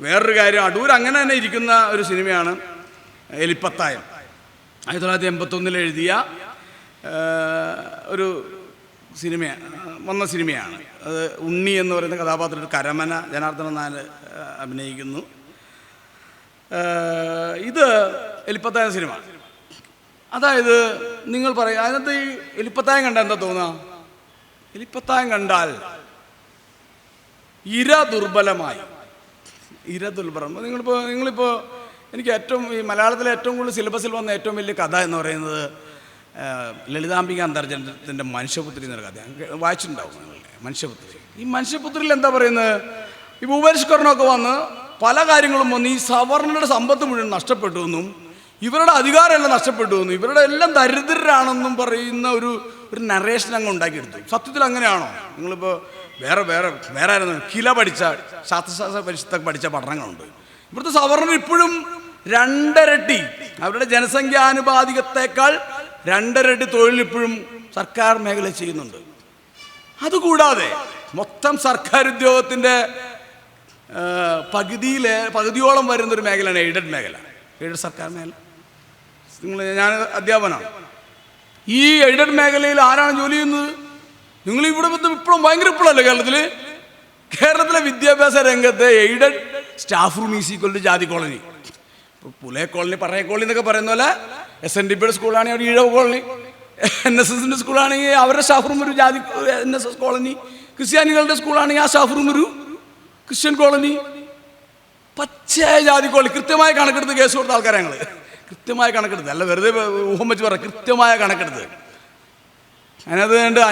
വേറൊരു കാര്യം അടൂർ അങ്ങനെ തന്നെ ഇരിക്കുന്ന ഒരു സിനിമയാണ് എലിപ്പത്തായം. ആയിരത്തി തൊള്ളായിരത്തി എൺപത്തൊന്നിൽ എഴുതിയ ഒരു സിനിമ വന്ന സിനിമയാണ്. അത് ഉണ്ണി എന്ന് പറയുന്ന കഥാപാത്രത്തിൽ കരമന ജനാർദ്ദന നാൽ അഭിനയിക്കുന്നു. ഇത് എലിപ്പത്തായ സിനിമ. അതായത് നിങ്ങൾ പറയും അതിനകത്ത് ഈ എലിപ്പത്തായം കണ്ടാൽ എന്താ തോന്നുക എലിപ്പത്തായം കണ്ടാൽ ഇര ദുർബലമായി. ഇര പറമ്പ് നിങ്ങളിപ്പോൾ നിങ്ങളിപ്പോൾ എനിക്ക് ഏറ്റവും ഈ മലയാളത്തിലെ ഏറ്റവും കൂടുതൽ സിലബസിൽ വന്ന ഏറ്റവും വലിയ കഥ എന്ന് പറയുന്നത് ലളിതാംബിക അന്തർജനത്തിന്റെ മനുഷ്യപുത്രി എന്നൊരു കഥ വായിച്ചിട്ടുണ്ടാവും മനുഷ്യപുത്രി. ഈ മനുഷ്യപുത്രിയിൽ എന്താ പറയുന്നത്? ഈ ഭൂപരിഷ്കരണമൊക്കെ വന്ന് പല കാര്യങ്ങളും വന്ന് ഈ സവർണരുടെ സമ്പത്ത് മുഴുവൻ നഷ്ടപ്പെട്ടു എന്നും ഇവരുടെ അധികാരമെല്ലാം നഷ്ടപ്പെട്ടു എന്നും ഇവരുടെ എല്ലാം ദരിദ്രരാണെന്നും പറയുന്ന ഒരു ഒരു നറേഷൻ അങ്ങ് ഉണ്ടാക്കിയെടുത്തു. സത്യത്തിൽ അങ്ങനെയാണോ? നിങ്ങളിപ്പോൾ വേറെ വേറെ വേറെ ആയിരുന്നു കില പഠിച്ച ശാസ്ത്രശാസ്ത്ര പരിഷത്തൊക്കെ പഠിച്ച പഠനങ്ങളുണ്ട്. ഇവിടുത്തെ സവർണർ ഇപ്പോഴും രണ്ടരട്ടി അവരുടെ ജനസംഖ്യാനുപാതികത്തേക്കാൾ രണ്ടരട്ടി തൊഴിൽ ഇപ്പോഴും സർക്കാർ മേഖല ചെയ്യുന്നുണ്ട്. അതുകൂടാതെ മൊത്തം സർക്കാർ ഉദ്യോഗത്തിന്റെ പകുതിയിലെ പകുതിയോളം വരുന്നൊരു മേഖലയാണ് എയ്ഡഡ് മേഖല. എയ്ഡഡ് സർക്കാർ മേഖല. നിങ്ങൾ ഞാൻ അധ്യാപനമാണ് ഈ എയ്ഡഡ് മേഖലയിൽ ആരാണ് ജോലി ചെയ്യുന്നത്? നിങ്ങൾ ഇവിടെ ഇപ്പോഴും ഭയങ്കര ഇപ്പോഴല്ലേ കേരളത്തിൽ കേരളത്തിലെ വിദ്യാഭ്യാസ രംഗത്തെ aided staff room is equal to ജാതി കോളനി. പുലേ കോളനി പറയ കോളനി എന്നൊക്കെ പറയുന്ന പോലെ എസ് എൻ ഡി പിയുടെ സ്കൂളാണെങ്കിൽ അവിടെ ഈഴവ കോളനി. എൻ എസ് എസിന്റെ സ്കൂളാണെങ്കിൽ അവരുടെ സ്റ്റാഫ് റൂം ഒരു ജാതി എൻ എസ് എസ് കോളനി. ക്രിസ്ത്യാനികളുടെ സ്കൂളാണെങ്കിൽ ആ സ്റ്റാഫ് റൂം ഒരു ക്രിസ്ത്യൻ കോളനി. പച്ചയായ ജാതി കോളനി. കൃത്യമായ കണക്കെടുത്ത് കേസ് കൊടുത്ത ആൾക്കാരെ ഞങ്ങൾ കൃത്യമായ കണക്കെടുത്ത്. അല്ല വെറുതെ ഊഹം വെച്ച് പറയാം കൃത്യമായ കണക്കെടുത്ത്. അതിനകത്ത്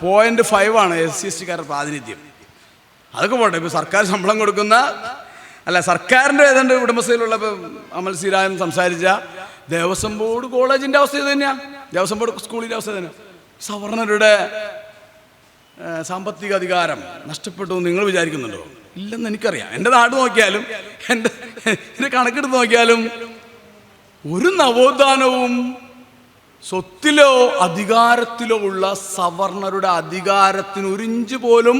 പോയിന്റ് ഫൈവ് ആണ് എസ് സി എസ് ടിക്കാരുടെ പ്രാതിനിധ്യം. അതൊക്കെ പോട്ടെ ഇപ്പോൾ സർക്കാർ ശമ്പളം കൊടുക്കുന്ന അല്ല സർക്കാരിന്റെ ഏതാണ്ട് ഉടമസ്ഥയിലുള്ള അമൽ സീരാജൻ സംസാരിച്ച ദേവസ്വം ബോർഡ് കോളേജിന്റെ അവസ്ഥ ഇത് തന്നെയാണ് ദേവസ്വം ബോർഡ് സ്കൂളിന്റെ അവസ്ഥ തന്നെയാണ് സവർണരുടെ സാമ്പത്തിക അധികാരം നഷ്ടപ്പെട്ടു നിങ്ങൾ വിചാരിക്കുന്നുണ്ടോ? ഇല്ലെന്ന് എനിക്കറിയാം. എന്റെ നാട് നോക്കിയാലും എന്റെ എന്റെ കണക്കെടുത്ത് നോക്കിയാലും ഒരു നവോത്ഥാനവും സ്വത്തിലോ അധികാരത്തിലോ ഉള്ള സവർണരുടെ അധികാരത്തിന് ഒരു ഇഞ്ച് പോലും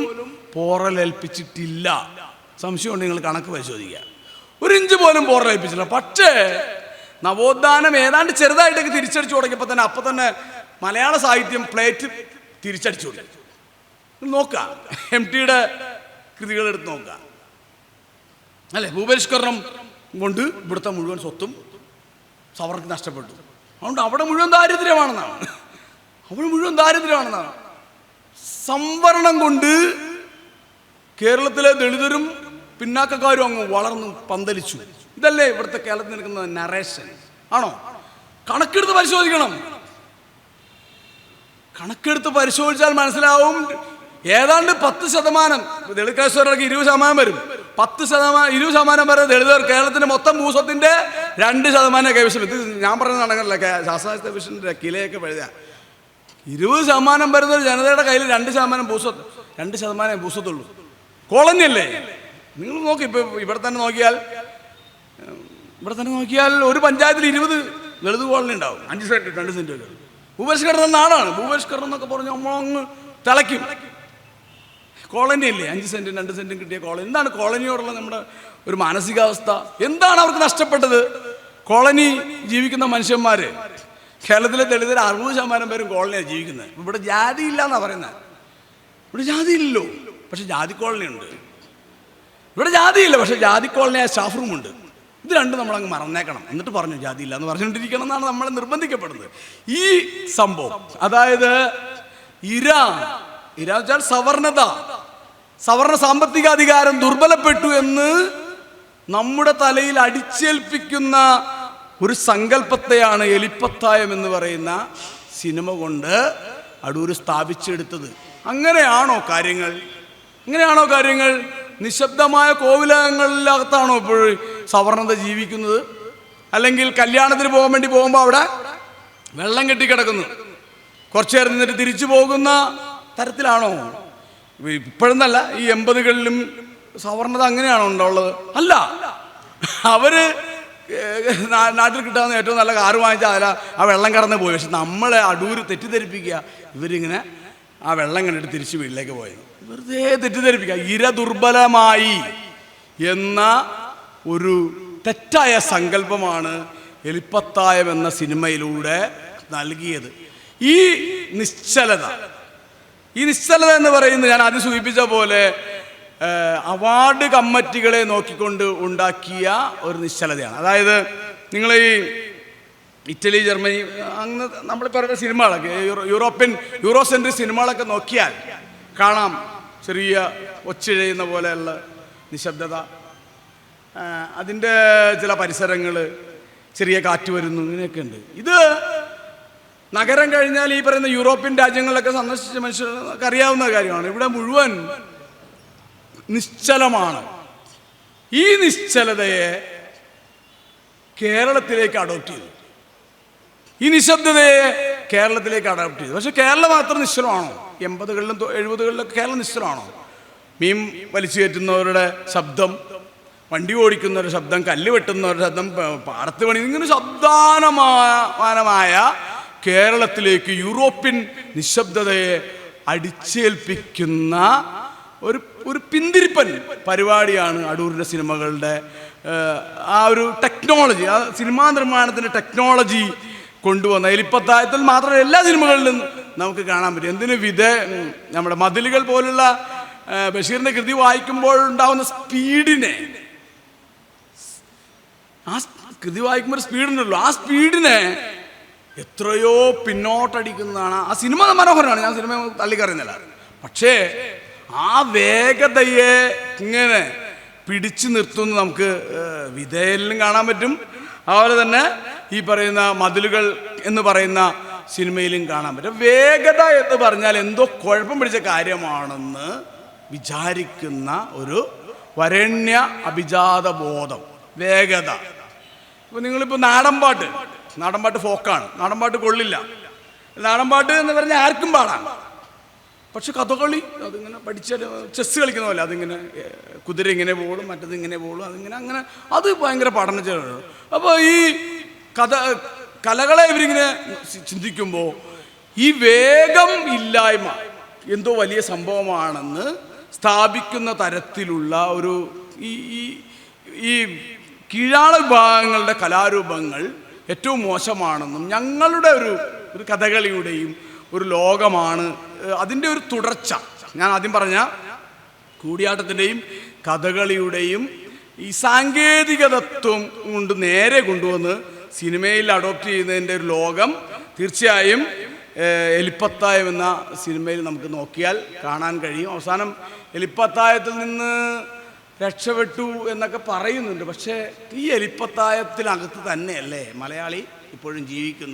പോറലേൽപ്പിച്ചിട്ടില്ല. സംശയമുണ്ട് നിങ്ങൾ കണക്ക് പരിശോധിക്കുക ഒരു ഇഞ്ച് പോലും പോറലേൽപ്പിച്ചില്ല പക്ഷേ നവോത്ഥാനം ഏതാണ്ട് ചെറുതായിട്ടൊക്കെ തിരിച്ചടിച്ചു തുടങ്ങിയപ്പോൾ തന്നെ അപ്പം തന്നെ മലയാള സാഹിത്യം പ്ലേറ്റ് തിരിച്ചടിച്ചു തുടങ്ങി. നോക്കാം. എം ടിയുടെ കൃതികൾ എടുത്ത് നോക്കാം. അല്ലേ? ഭൂപരിഷ്കരണം കൊണ്ട് ഇവിടുത്തെ മുഴുവൻ സ്വത്തും സവർക്ക് നഷ്ടപ്പെട്ടു. അതുകൊണ്ട് അവിടെ മുഴുവൻ ദാരിദ്ര്യമാണെന്നാണ്. അവിടെ മുഴുവൻ ദാരിദ്ര്യമാണെന്നാണ്. സംവരണം കൊണ്ട് കേരളത്തിലെ ദളിതരും പിന്നാക്കക്കാരും അങ്ങ് വളർന്നു പന്തലിച്ചു. ഇതല്ലേ ഇവിടുത്തെ കേരളത്തിൽ നിൽക്കുന്ന നറേഷൻ ആണോ? കണക്കെടുത്ത് പരിശോധിക്കണം. കണക്കെടുത്ത് പരിശോധിച്ചാൽ മനസ്സിലാവും. ഏതാണ്ട് പത്ത് ശതമാനം ദളിത് ദളിതേശ്വരർക്ക് ഇരുപത് ശതമാനം വരും. പത്ത് ശതമാനം ഇരുപത് ശതമാനം വരെ ദളിതർ കേരളത്തിന്റെ മൊത്തം ഭൂസ്വത്തിന്റെ രണ്ട് ശതമാനം കൈവശം ഇത് ഞാൻ പറഞ്ഞ നടക്കല്ല ശാസ്ത്ര മിഷന്റെ കിലയൊക്കെ എഴുതുക ഇരുപത് ശതമാനം വരുന്ന ഒരു ജനതയുടെ കയ്യിൽ രണ്ട് ശതമാനം ഭൂസ്വത്ത് രണ്ട് ശതമാനം ഭൂസ്വത്തുള്ളൂ. കോളനിയല്ലേ നിങ്ങൾ നോക്കി ഇപ്പൊ ഇവിടെ തന്നെ നോക്കിയാൽ ഇവിടെ തന്നെ നോക്കിയാൽ ഒരു പഞ്ചായത്തിൽ ഇരുപത് ലളിത് കോളനി ഉണ്ടാവും. അഞ്ച് സെന്റ് രണ്ട് ഒക്കെ. ഭൂപരിഷ്കരണം നാടാണ്. ഭൂപരിഷ്കരണം എന്നൊക്കെ പറഞ്ഞ് നമ്മളങ്ങ് തിളയ്ക്കും. കോളനി അല്ലേ അഞ്ച് സെന്റും രണ്ട് സെന്റും കിട്ടിയ കോളനി. എന്താണ് കോളനിയോടുള്ള നമ്മുടെ ഒരു മാനസികാവസ്ഥ? എന്താണ് അവർക്ക് നഷ്ടപ്പെട്ടത്? കോളനി ജീവിക്കുന്ന മനുഷ്യന്മാർ കേരളത്തിലെ ദളിതർ അറുപത് ശതമാനം പേരും കോളനിയാണ് ജീവിക്കുന്നത്. ഇവിടെ ജാതി ഇല്ല എന്നാണ് പറയുന്നത് ഇവിടെ ജാതി ഇല്ലല്ലോ പക്ഷെ ജാതി കോളനി ഉണ്ട് ഇവിടെ ജാതിയില്ല പക്ഷെ ജാതി കോളനിയായ സ്റ്റാഫ് റൂം ഉണ്ട് ഇത് രണ്ടും നമ്മൾ അങ്ങ് മറന്നേക്കണം. എന്നിട്ട് പറഞ്ഞു ജാതി ഇല്ല എന്ന് പറഞ്ഞുകൊണ്ടിരിക്കണം എന്നാണ് നമ്മളെ നിർബന്ധിക്കപ്പെടുന്നത്. ഈ സംഭവം അതായത് ഇര ഇര സവർണത. സവർണ സാമ്പത്തിക അധികാരം ദുർബലപ്പെട്ടു എന്ന് നമ്മുടെ തലയിൽ അടിച്ചേൽപ്പിക്കുന്ന ഒരു സങ്കല്പത്തെയാണ് എലിപ്പത്തായം എന്ന് പറയുന്ന സിനിമ കൊണ്ട് അടൂർ സ്ഥാപിച്ചെടുത്തത്. അങ്ങനെയാണോ കാര്യങ്ങൾ? അങ്ങനെയാണോ കാര്യങ്ങൾ? നിശബ്ദമായ കോവിലകങ്ങളിലകത്താണോ ഇപ്പോൾ സവർണത ജീവിക്കുന്നത്? അല്ലെങ്കിൽ കല്യാണത്തിന് പോകാൻ വേണ്ടി പോകുമ്പോൾ അവിടെ വെള്ളം കെട്ടിക്കിടക്കുന്നു. കുറച്ചു നേരം നിന്നിട്ട് തിരിച്ചു പോകുന്ന തരത്തിലാണോ? ഇപ്പോഴെന്നല്ല ഈ എൺപതുകളിലും സവർണത അങ്ങനെയാണോ ഉണ്ടാവുള്ളത്? അല്ല. അവർ നാട്ടിൽ കിട്ടാവുന്ന ഏറ്റവും നല്ല കാറ് വാങ്ങിച്ചാൽ അതല്ല ആ വെള്ളം കടന്ന് പോയി. പക്ഷെ നമ്മളെ അടൂര് തെറ്റിദ്ധരിപ്പിക്കുക. ഇവരിങ്ങനെ ആ വെള്ളം കണ്ടിട്ട് തിരിച്ച് വീട്ടിലേക്ക് പോയത്. വെറുതെ തെറ്റിദ്ധരിപ്പിക്കുക. ഇര ദുർബലമായി എന്ന ഒരു തെറ്റായ സങ്കല്പമാണ് എലിപ്പത്തായം എന്ന സിനിമയിലൂടെ നൽകിയത്. ഈ നിശ്ചലത ഈ നിശ്ചലത എന്ന് പറയുന്നത് ഞാൻ ആദ്യം സൂചിപ്പിച്ച പോലെ അവാർഡ് കമ്മിറ്റികളെ നോക്കിക്കൊണ്ട് ഉണ്ടാക്കിയ ഒരു നിശ്ചലതയാണ്. അതായത് നിങ്ങൾ ഈ ഇറ്റലി ജർമ്മനി അങ്ങനെ നമ്മൾ പറയുന്ന സിനിമകളൊക്കെ യൂറോപ്യൻ യൂറോ- സെൻട്രി സിനിമകളൊക്കെ നോക്കിയാൽ കാണാം ചെറിയ ഒച്ചിഴയുന്ന പോലെയുള്ള നിശബ്ദത. അതിന്റെ ചില പരിസരങ്ങൾ ചെറിയ കാറ്റ് വരുന്നു ഇങ്ങനെയൊക്കെ ഉണ്ട്. ഇത് നഗരം കഴിഞ്ഞാൽ ഈ പറയുന്ന യൂറോപ്യൻ രാജ്യങ്ങളിലൊക്കെ സന്ദർശിച്ച മനുഷ്യർക്ക് അറിയാവുന്ന കാര്യമാണ്. ഇവിടെ മുഴുവൻ നിശ്ചലമാണ്. ഈ നിശ്ചലതയെ കേരളത്തിലേക്ക് അഡോപ്റ്റ് ചെയ്തു. ഈ നിശബ്ദതയെ കേരളത്തിലേക്ക് അഡോപ്റ്റ് ചെയ്തു. പക്ഷെ കേരളം മാത്രം നിശ്ചലമാണോ? എൺപതുകളിലും എഴുപതുകളിലൊക്കെ കേരളം നിശ്ചലമാണോ? മീൻ വലിച്ചു കയറ്റുന്നവരുടെ ശബ്ദം വണ്ടി ഓടിക്കുന്നവരുടെ ശബ്ദം കല്ല് വെട്ടുന്നവരുടെ ശബ്ദം പാടത്ത് പണി ഇങ്ങനെ ശബ്ദാനമാനമായ കേരളത്തിലേക്ക് യൂറോപ്യൻ നിശബ്ദതയെ അടിച്ചേൽപ്പിക്കുന്ന ഒരു ഒരു പിന്തിരിപ്പൻ പരിപാടിയാണ് അടൂരിന്റെ സിനിമകളുടെ ആ ഒരു ടെക്നോളജി ആ സിനിമാ നിർമ്മാണത്തിന്റെ ടെക്നോളജി കൊണ്ടുവന്ന എലിപ്പത്തായത്തിൽ മാത്രമല്ല എല്ലാ സിനിമകളിലും നമുക്ക് കാണാൻ പറ്റും. എന്തിന് വിധ നമ്മുടെ മതിലുകൾ പോലുള്ള ബഷീറിന്റെ കൃതി വായിക്കുമ്പോൾ ഉണ്ടാവുന്ന സ്പീഡിനെ ആ കൃതി വായിക്കുമ്പോൾ സ്പീഡുണ്ടല്ലോ ആ സ്പീഡിനെ എത്രയോ പിന്നോട്ടടിക്കുന്നതാണ്. ആ സിനിമ മനോഹരമാണ്. ഞാൻ സിനിമ തള്ളിക്കറിയുന്നില്ല. പക്ഷേ ആ വേഗതയെ ഇങ്ങനെ പിടിച്ചു നിർത്തുന്ന നമുക്ക് വിധേയലിനും കാണാൻ പറ്റും. അതുപോലെ തന്നെ ഈ പറയുന്ന മതിലുകൾ എന്ന് പറയുന്ന സിനിമയിലും കാണാൻ പറ്റും. വേഗത എന്ന് പറഞ്ഞാൽ എന്തോ കുഴപ്പം പിടിച്ച കാര്യമാണെന്ന് വിചാരിക്കുന്ന ഒരു വരണ്യ അഭിജാത ബോധം വേഗത. ഇപ്പൊ നിങ്ങളിപ്പോ നാടൻ പാട്ട് നാടൻ പാട്ട് ഫോക്കാണ്. നാടൻപാട്ട് കൊള്ളില്ല. നാടൻപാട്ട് എന്ന് പറഞ്ഞാൽ ആർക്കും പാടാം. പക്ഷെ കഥകളി അതിങ്ങനെ പഠിച്ച ചെസ് കളിക്കുന്ന പോലെ അതിങ്ങനെ കുതിര ഇങ്ങനെ പോളും മറ്റത് ഇങ്ങനെ പോളും അതിങ്ങനെ അങ്ങനെ അത് ഭയങ്കര പഠന ചെലവാണ് അപ്പോൾ ഈ കഥ കലകളെ ഇവരിങ്ങനെ ചിന്തിക്കുമ്പോൾ ഈ വേഗം ഇല്ലായ്മ എന്തോ വലിയ സംഭവമാണെന്ന് സ്ഥാപിക്കുന്ന തരത്തിലുള്ള ഒരു ഈ- ഈ കീഴാള വിഭാഗങ്ങളുടെ കലാരൂപങ്ങൾ ഏറ്റവും മോശമാണെന്നും ഞങ്ങളുടെ ഒരു ഒരു കഥകളിയുടെയും ഒരു ലോകമാണ് അതിന്റെ ഒരു തുടർച്ച. ഞാൻ ആദ്യം പറഞ്ഞ കൂടിയാട്ടത്തിന്റെയും കഥകളിയുടെയും ഈ സാങ്കേതികതത്വം കൊണ്ട് നേരെ കൊണ്ടുവന്ന് സിനിമയിൽ അഡോപ്റ്റ് ചെയ്യുന്നതിന്റെ ഒരു ലോകം തീർച്ചയായും എലിപ്പത്തായം എന്ന സിനിമയിൽ നമുക്ക് നോക്കിയാൽ കാണാൻ കഴിയും. അവസാനം എലിപ്പത്തായത്തിൽ നിന്ന് രക്ഷപ്പെട്ടു എന്നൊക്കെ പറയുന്നുണ്ട്. പക്ഷേ ഈ എലിപ്പത്തായത്തിനകത്ത് തന്നെയല്ലേ മലയാളി ഇപ്പോഴും ജീവിക്കുന്നത്?